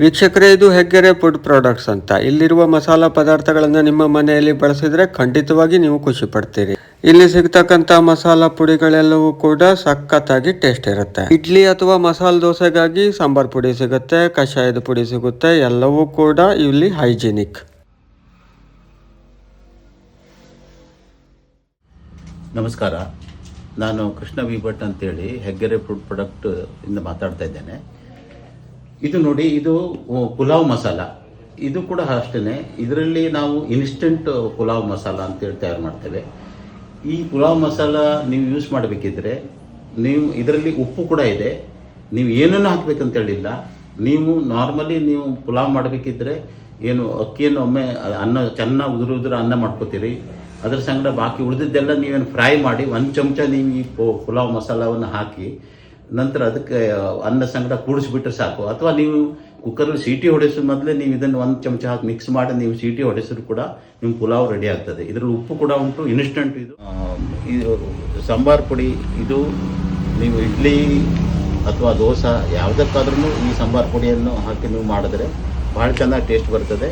ವೀಕ್ಷಕರೇ, ಇದು Heggere food products ಅಂತ. ಇಲ್ಲಿರುವ ಮಸಾಲ ಪದಾರ್ಥಗಳನ್ನು ನಿಮ್ಮ ಮನೆಯಲ್ಲಿ ಬಳಸಿದರೆ ಖಂಡಿತವಾಗಿ ನೀವು ಖುಷಿ ಪಡ್ತೀರಿ. ಇಲ್ಲಿ ಸಿಗ್ತಕ್ಕಂಥ ಮಸಾಲ ಪುಡಿಗಳೆಲ್ಲವೂ ಕೂಡ ಸಖತ್ತಾಗಿ ಟೇಸ್ಟ್ ಇರುತ್ತೆ. ಇಡ್ಲಿ ಅಥವಾ ಮಸಾಲ ದೋಸೆಗಾಗಿ ಸಾಂಬಾರ್ ಪುಡಿ ಸಿಗುತ್ತೆ, ಕಷಾಯದ ಪುಡಿ ಸಿಗುತ್ತೆ, ಎಲ್ಲವೂ ಕೂಡ ಇಲ್ಲಿ ಹೈಜಿನಿಕ್. ನಮಸ್ಕಾರ. ನಾನು ಕೃಷ್ಣ ವಿ ಭಟ್ ಅಂತೇಳಿ ಹೆಗ್ಗೆರೆ ಫುಡ್ ಪ್ರಾಡಕ್ಟ್ ಇಂದ ಮಾತಾಡ್ತಾ ಇದ್ದೇನೆ. ಇದು ನೋಡಿ, ಇದು ಪುಲಾವ್ ಮಸಾಲ. ಇದು ಕೂಡ ಅಷ್ಟೇ ಇದರಲ್ಲಿ ನಾವು ಇನ್ಸ್ಟೆಂಟ್ ಪುಲಾವ್ ಮಸಾಲ ಅಂತೇಳಿ ತಯಾರು ಮಾಡ್ತೇವೆ. ಈ ಪುಲಾವ್ ಮಸಾಲ ನೀವು ಯೂಸ್ ಮಾಡಬೇಕಿದ್ರೆ, ನೀವು ಇದರಲ್ಲಿ ಉಪ್ಪು ಕೂಡ ಇದೆ. ನೀವು ಏನನ್ನು ಹಾಕಬೇಕಂತ ಹೇಳಿಲ್ಲ. ನೀವು ನಾರ್ಮಲಿ ನೀವು ಪುಲಾವ್ ಮಾಡಬೇಕಿದ್ರೆ, ಏನು, ಅಕ್ಕಿಯನ್ನು ಒಮ್ಮೆ, ಅನ್ನ ಚೆನ್ನಾಗಿ ಉದುರು ಉದುರು ಅನ್ನ ಮಾಡ್ಕೋತೀರಿ. ಅದರ ಸಂಗಡ ಬಾಕಿ ಉಳಿದಿದ್ದೆಲ್ಲ ನೀವೇನು ಫ್ರೈ ಮಾಡಿ, ಒಂದು ಚಮಚ ನೀವು ಈ ಪುಲಾವ್ ಮಸಾಲವನ್ನು ಹಾಕಿ ನಂತರ ಅದಕ್ಕೆ ಅನ್ನ ಸಂಗಡ ಕೂಡಿಸ್ಬಿಟ್ರೆ ಸಾಕು. ಅಥವಾ ನೀವು ಕುಕ್ಕರ್ ಸೀಟಿ ಹೊಡೆಸೋ ಮೊದಲೇ ನೀವು ಇದನ್ನು ಒಂದು ಚಮಚ ಹಾಕಿ ಮಿಕ್ಸ್ ಮಾಡಿ ನೀವು ಸೀಟಿ ಹೊಡೆಸಿದ್ರು ಕೂಡ ನಿಮ್ಮ ಪುಲಾವ್ ರೆಡಿ ಆಗ್ತದೆ. ಇದರಲ್ಲಿ ಉಪ್ಪು ಕೂಡ ಉಂಟು ಇನ್ಸ್ಟಂಟ್ ಇದು. ಇದು ಸಾಂಬಾರ್ ಪುಡಿ, ಇದು ನೀವು ಇಡ್ಲಿ ಅಥವಾ ದೋಸೆ ಯಾವುದಕ್ಕಾದ್ರೂ ಈ ಸಾಂಬಾರ್ ಪುಡಿಯನ್ನು ಹಾಕಿ ನೀವು ಮಾಡಿದ್ರೆ ಭಾಳ ಚೆನ್ನಾಗಿ ಟೇಸ್ಟ್ ಬರ್ತದೆ.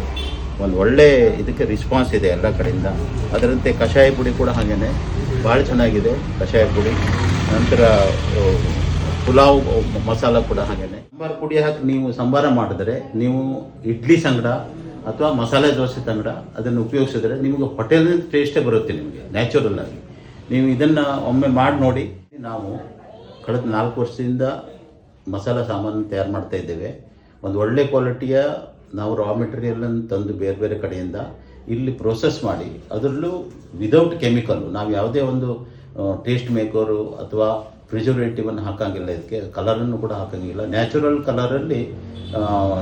ಒಂದು ಒಳ್ಳೆ ಇದಕ್ಕೆ ರಿಸ್ಪಾನ್ಸ್ ಇದೆ ಎಲ್ಲ ಕಡೆಯಿಂದ. ಅದರಂತೆ ಕಷಾಯ ಪುಡಿ ಕೂಡ ಹಾಗೇನೆ. ಭಾಳ ಚೆನ್ನಾಗಿದೆ ಕಷಾಯ ಪುಡಿ. ನಂತರ ಪುಲಾವ್ ಮಸಾಲ ಕೂಡ ಹಾಗೇನೆ. ಸಾಂಬಾರ್ ಪುಡಿ ಹಾಕಿ ನೀವು ಸಾಂಬಾರ ಮಾಡಿದ್ರೆ ನೀವು ಇಡ್ಲಿ ಸಂಗಡ ಅಥವಾ ಮಸಾಲೆ ದೋಸೆ ಸಂಗಡ ಅದನ್ನು ಉಪಯೋಗಿಸಿದ್ರೆ ನಿಮಗೆ ಹೋಟೆಲ್ ಟೇಸ್ಟೇ ಬರುತ್ತೆ ನಿಮಗೆ ನ್ಯಾಚುರಲ್ ಆಗಿ. ನೀವು ಇದನ್ನು ಒಮ್ಮೆ ಮಾಡಿ ನೋಡಿ. ನಾವು ಕಳೆದ ನಾಲ್ಕು ವರ್ಷದಿಂದ ಮಸಾಲ ಸಾಮಾನು ತಯಾರು ಮಾಡ್ತಾ ಇದ್ದೇವೆ. ಒಂದು ಒಳ್ಳೆ ಕ್ವಾಲಿಟಿಯ ನಾವು ರಾ ಮೆಟೀರಿಯಲನ್ನು ತಂದು ಬೇರೆ ಬೇರೆ ಕಡೆಯಿಂದ ಇಲ್ಲಿ ಪ್ರೋಸೆಸ್ ಮಾಡಿ, ಅದರಲ್ಲೂ ವಿದೌಟ್ ಕೆಮಿಕಲ್ಲು ನಾವು ಯಾವುದೇ ಒಂದು ಟೇಸ್ಟ್ ಮೇಕರು ಅಥವಾ ಪ್ರಿಸರ್ವೇಟಿವನ್ನು ಹಾಕಂಗಿಲ್ಲ ಇದಕ್ಕೆ. ಕಲರನ್ನು ಕೂಡ ಹಾಕಂಗಿಲ್ಲ. ನ್ಯಾಚುರಲ್ ಕಲರಲ್ಲಿ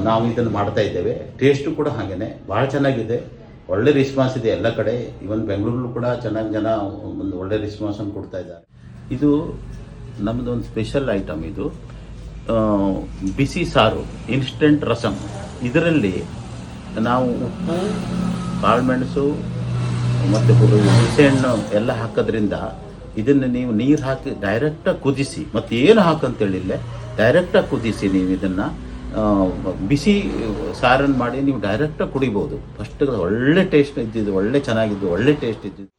ನಾವು ಇದನ್ನು ಮಾಡ್ತಾ ಇದ್ದೇವೆ. ಟೇಸ್ಟು ಕೂಡ ಹಾಗೇನೆ. ಭಾಳ ಚೆನ್ನಾಗಿದೆ. ಒಳ್ಳೆ ರೆಸ್ಪಾನ್ಸ್ ಇದೆ ಎಲ್ಲ ಕಡೆ. ಇವನ್ ಬೆಂಗಳೂರಲ್ಲೂ ಕೂಡ ಚೆನ್ನಾಗಿ ಜನ ಒಂದು ಒಳ್ಳೆ ರೆಸ್ಪಾನ್ಸನ್ನು ಕೊಡ್ತಾ ಇದ್ದಾರೆ. ಇದು ನಮ್ಮದು ಒಂದು ಸ್ಪೆಷಲ್ ಐಟಮ್ ಇದು. ಬಿಸಿ ಸಾರು ಇನ್ಸ್ಟೆಂಟ್ ರಸಂ. ಇದರಲ್ಲಿ ನಾವು ಉಪ್ಪು. ಕಾಳುಮೆಣಸು ಮತ್ತು ಹುಣಸೆಹಣ್ಣು ಎಲ್ಲ ಹಾಕೋದ್ರಿಂದ ಇದನ್ನು ನೀವು ನೀರು ಹಾಕಿ ಡೈರೆಕ್ಟಾಗಿ ಕುದಿಸಿ ಮತ್ತೆ ಏನು ಹಾಕಂತೇಳಿಲ್ಲ ಡೈರೆಕ್ಟಾಗಿ ಕುದಿಸಿ ನೀವು ಇದನ್ನು ಬಿಸಿ ಸಾರನ್ನು ಮಾಡಿ ನೀವು ಡೈರೆಕ್ಟಾಗಿ ಕುಡಿಬೋದು. ಫಸ್ಟ್ ಒಳ್ಳೆ ಟೇಸ್ಟ್ ಇದ್ದಿದ್ದು ಒಳ್ಳೆ ಚೆನ್ನಾಗಿದ್ದು ಒಳ್ಳೆ ಟೇಸ್ಟ್ ಇದ್ದಿದ್ದು.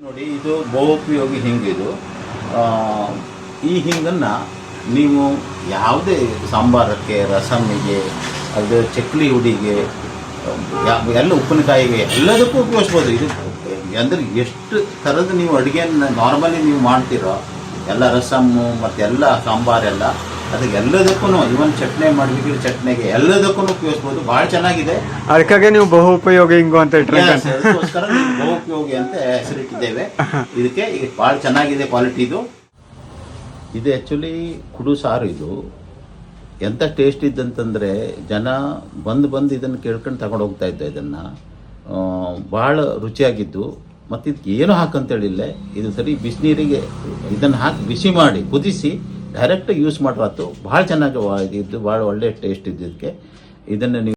ನೋಡಿ ಇದು ಬಹುಪಯೋಗಿ ಹಿಂಗಿದು ಆ, ಈ ಹಿಂಗನ್ನು ನೀವು ಯಾವುದೇ ಸಾಂಬಾರಕ್ಕೆ ರಸಮಿಗೆ ಅದು ಚಕ್ಲಿ ಹುಡಿಗೆ ಯಾ- ಎಲ್ಲ ಉಪ್ಪಿನಕಾಯಿಗೆ ಎಲ್ಲದಕ್ಕೂ ಉಪಯೋಗಿಸ್ಬೋದು. ಇದು ಅಂದರೆ ಎಷ್ಟು ಥರದ ನೀವು ಅಡುಗೆಯನ್ನು ನಾರ್ಮಲಿ ನೀವು ಮಾಡ್ತೀರೋ ಎಲ್ಲ ರಸಮ್ಮು ಮತ್ತು ಎಲ್ಲ ಸಾಂಬಾರೆಲ್ಲ ಅದಕ್ಕೆ ಎಲ್ಲದಕ್ಕೂ ಇವನ್ ಚಟ್ನಿ ಮಾಡಬೇಕಿದ್ರೆ ಚಟ್ನಿಗೆ ಎಲ್ಲದಕ್ಕೂ ಉಪಯೋಗಿಸ್ಬೋದು. ಭಾಳ ಚೆನ್ನಾಗಿದೆ. ಅದಕ್ಕಾಗಿ ನೀವು ಬಹು ಉಪಯೋಗಿ ಹಿಂಗು ಅಂತ ಅದಕ್ಕೋಸ್ಕರ ಬಹು ಬಹುಪಯೋಗಿ ಅಂತ ಹೆಸರಿಟ್ಟಿದ್ದೇವೆ. ಇದಕ್ಕೆ ಈಗ ಭಾಳ ಚೆನ್ನಾಗಿದೆ ಕ್ವಾಲಿಟಿ ಇದು. ಇದು ಆ್ಯಕ್ಚುಲಿ ಕುಡು ಸಾರು ಇದು. ಎಂಥ ಟೇಸ್ಟ್ ಇದ್ದಂತಂದರೆ ಜನ ಬಂದು ಬಂದು ಇದನ್ನು ಕೇಳ್ಕೊಂಡು ತಗೊಂಡು ಹೋಗ್ತಾ ಇದ್ದ ಇದನ್ನು. ಭಾಳ ರುಚಿಯಾಗಿದ್ದು, ಮತ್ತು ಇದಕ್ಕೆ ಏನು ಹಾಕಂತೇಳಿಲ್ಲ ಇದು ಸರಿ ಬಿಸಿನೀರಿಗೆ ಇದನ್ನು ಹಾಕಿ ಬಿಸಿ ಮಾಡಿ ಕುದಿಸಿ ಡೈರೆಕ್ಟ್ ಯೂಸ್ ಮಾಡಿರತ್ತು ಭಾಳ ಚೆನ್ನಾಗಿ ಇದ್ದು ಇದು ಭಾಳ ಒಳ್ಳೆಯ ಟೇಸ್ಟ್ ಇದ್ದಿದ್ದಕ್ಕೆ ಇದನ್ನು ನೀವು